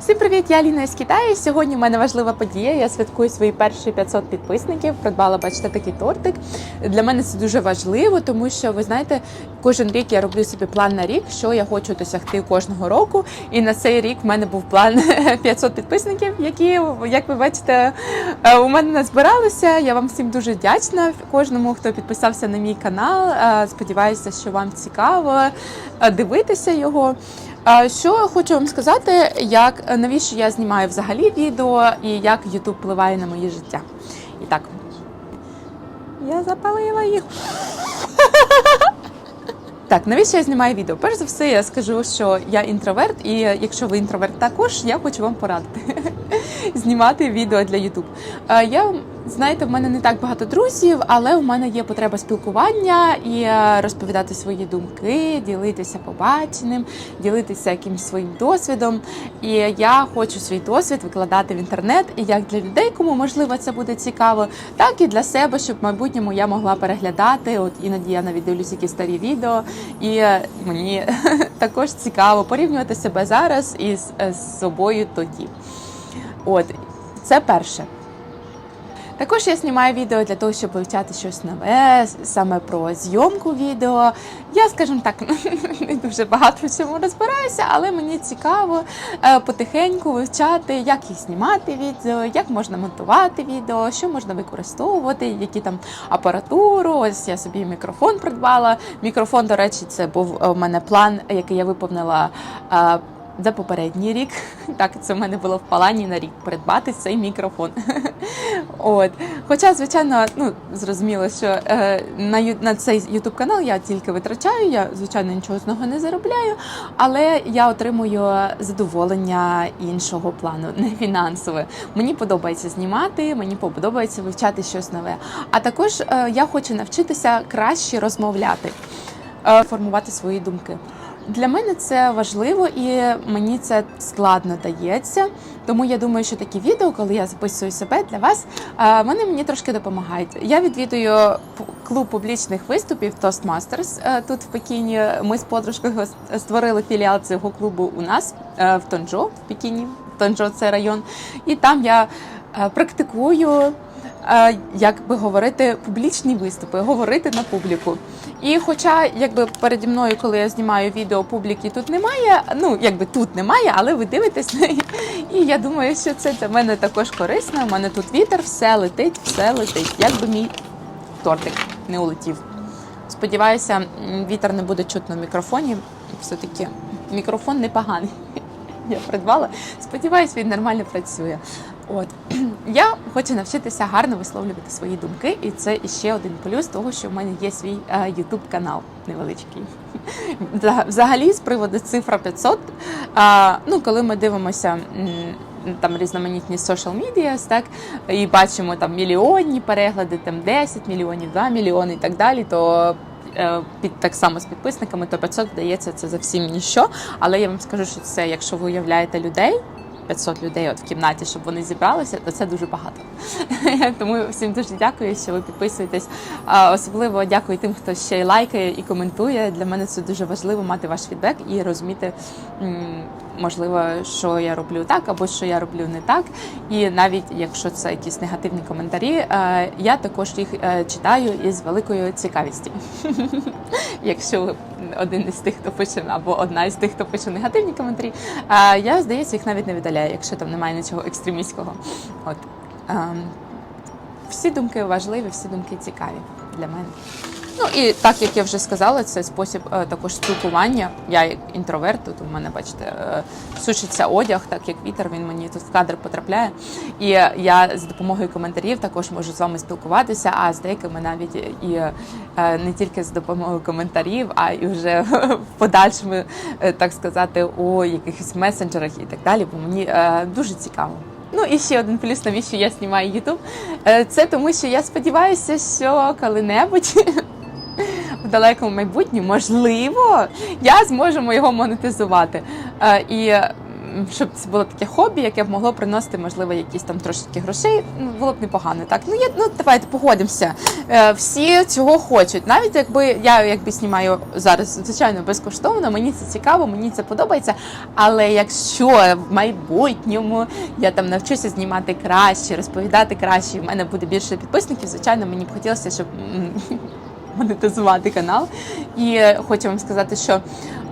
Всім привіт! Я Ліна з Китаю. Сьогодні в мене важлива подія. Я святкую свої перші 500 підписників. Придбала, бачите, такий тортик. Для мене це дуже важливо, тому що ви знаєте, кожен рік я роблю собі план на рік, що я хочу досягти кожного року. І на цей рік в мене був план 500 підписників, які, як ви бачите, е, у мене назбиралися. Я вам всім дуже вдячна. Кожному, хто підписався на мій канал. Е, Сподіваюся, що вам цікаво е, дивитися його. Що хочу вам сказати, як навіщо я знімаю взагалі відео і як YouTube впливає на моє життя. І так, я запалила їх. Так, навіщо я знімаю відео? Перш за все, я скажу, що я інтроверт, і якщо ви інтроверт також, я хочу вам порадити знімати відео для YouTube. Е, Я знаєте, в мене не так багато друзів, але в мене є потреба спілкування і е, розповідати свої думки, ділитися побаченим, ділитися якимось своїм досвідом. І я хочу свій досвід викладати в інтернет, і як для людей, кому можливо це буде цікаво, так і для себе, щоб в майбутньому я могла переглядати. От іноді я навіть дивлюсь якісь старі відео, і е, мені також цікаво порівнювати себе зараз із собою тоді. От це перше. Також я знімаю відео для того, щоб вивчати щось нове, саме про зйомку відео. Я, скажімо так, не дуже багато в цьому розбираюся, але мені цікаво е, потихеньку вивчати, як їх знімати відео, як можна монтувати відео, що можна використовувати, які там апаратуру. Ось я собі мікрофон придбала. Мікрофон, до речі, це був е, у мене план, який я виповнила. За попередній рік, так це в мене було в плані на рік придбати цей мікрофон. От, хоча, звичайно, ну зрозуміло, що е, на на цей youtube канал я тільки витрачаю. Я звичайно нічого з нього не заробляю, але я отримую задоволення іншого плану, не фінансове. Мені подобається знімати, мені подобається вивчати щось нове. А також е, я хочу навчитися краще розмовляти, е, формувати свої думки. Для мене це важливо і мені це складно дається. Тому я думаю, що такі відео, коли я записую себе для вас, е, вони мені трошки допомагають. Я відвідую клуб публічних виступів Toastmasters е, тут в Пекіні. Ми з подружкою створили філіал цього клубу у нас е, в Тонджо в Пекіні. Тонджо це район, і там я практикую. Е, Як би говорити, публічні виступи, говорити на публіку. І хоча, якби переді мною, коли я знімаю відео, публіки тут немає, ну якби тут немає, але ви дивитесь і я думаю, що це для мене також корисно. У мене тут вітер, все летить, все летить. Як би мій тортик не улетів. Сподіваюся, вітер не буде чутно в мікрофоні. Все-таки мікрофон непоганий. Я придбала. Сподіваюсь, він нормально працює. От я хочу навчитися гарно висловлювати свої думки, і це іще один плюс того, що в мене є свій е, YouTube канал невеличкий. Взагалі, з приводу цифра 500, а, ну коли ми дивимося. Там різноманітні social media, так і бачимо там мільйонні перегляди, там 10 мільйонів, 2 мільйони і так далі. То е, під так само з підписниками, то 500 здається це зовсім ніщо. Але я вам скажу, що це, якщо ви уявляєте людей, 500 людей от в кімнаті, щоб вони зібралися, то це дуже багато. Тому всім дуже дякую, що ви підписуєтесь. Особливо дякую тим, хто ще й лайкає і коментує. Для мене це дуже важливо мати ваш фідбек і розуміти, можливо, що я роблю так або що я роблю не так. І навіть якщо це якісь негативні коментарі, е, я також їх е, читаю із великою цікавістю. Якщо ви один із тих, хто пише, або одна із тих, хто пише негативні коментарі, а я здається, їх навіть не видаляю, якщо там немає нічого екстремістського. От ем, всі думки важливі, всі думки цікаві для мене. Ну і так як я вже сказала, це спосіб е, також спілкування. Я як інтроверт, тут у мене, бачите, е, сушиться одяг, так як вітер, він мені тут в кадр потрапляє. І я з допомогою коментарів також можу з вами спілкуватися, а з деякими навіть і е, не тільки з допомогою коментарів, а і вже в подальшому, так сказати, у якихось месенджерах і так далі. Бо мені дуже цікаво. Ну і ще один плюс, навіщо я знімаю YouTube. Це тому, що я сподіваюся, що коли-небудь далекому майбутньому, можливо, я зможемо його монетизувати. Е, І щоб це було таке хобі, яке б могло приносити, можливо, якісь там трошки грошей. Ну, було б непогано. Так, ну є, ну давайте погодимося. Е, всі цього хочуть. Навіть якби я якби знімаю зараз, звичайно, безкоштовно, мені це цікаво, мені це подобається. Але якщо в майбутньому я там навчуся знімати краще, розповідати краще, в мене буде більше підписників, звичайно, мені б хотілося, щоб монетизувати канал. І е, хочу вам сказати, що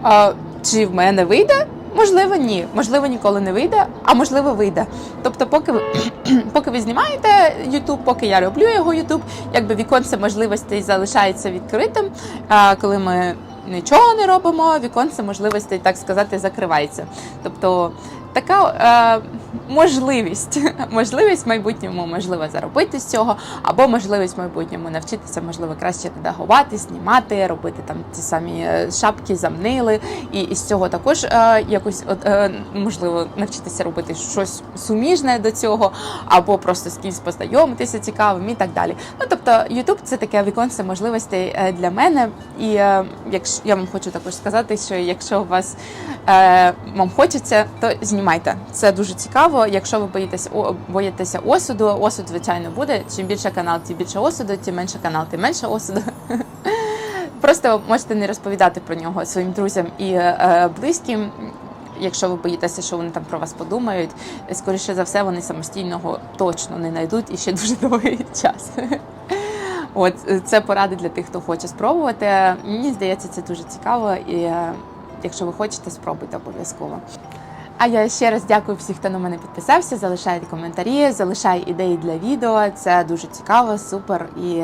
е, чи в мене вийде? Можливо, ні. Можливо, ніколи не вийде, а можливо, вийде. Тобто, поки ви поки ви знімаєте YouTube, поки я роблю його YouTube, якби віконце можливостей залишається відкритим. А коли ми нічого не робимо, віконце можливостей, так сказати, закривається. Тобто така е, можливість, можливість в майбутньому можливо заробити з цього, або можливість в майбутньому навчитися, можливо, краще редагувати, знімати, робити там ті самі е, шапки, замнили, і із цього також е, якось е, можливо навчитися робити щось суміжне до цього, або просто з кимось познайомитися цікавим і так далі. Ну тобто, YouTube це таке віконце можливостей е, для мене. І е, якщо я вам хочу також сказати, що якщо у вас е, вам хочеться, то знімайте. Це дуже цікаво. Якщо ви боїтеся боїтеся осуду, осуд звичайно буде. Чим більше канал, тим більше осуду, тим менше канал, тим менше осуду. Просто можете не розповідати про нього своїм друзям і е, близьким. Якщо ви боїтеся, що вони там про вас подумають, скоріше за все, вони самостійного точно не знайдуть і ще дуже довгий час. От е, це поради для тих, хто хоче спробувати. Мені здається, це дуже цікаво, і е, якщо ви хочете, спробуйте обов'язково. А я ще раз дякую всіх, хто на мене підписався. Залишайте коментарі, залишай ідеї для відео. Це дуже цікаво, супер і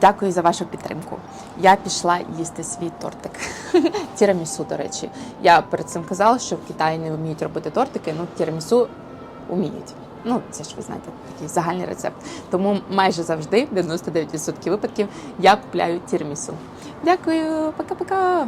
дякую за вашу підтримку. Я пішла їсти свій тортик. Тірамісу, до речі. Я перед цим казала, що в Китаї не вміють робити тортики, ну тірамісу вміють. Ну, це ж ви знаєте, такий загальний рецепт. Тому майже завжди, 99% випадків, я купляю тірамісу. Дякую, пока-пока.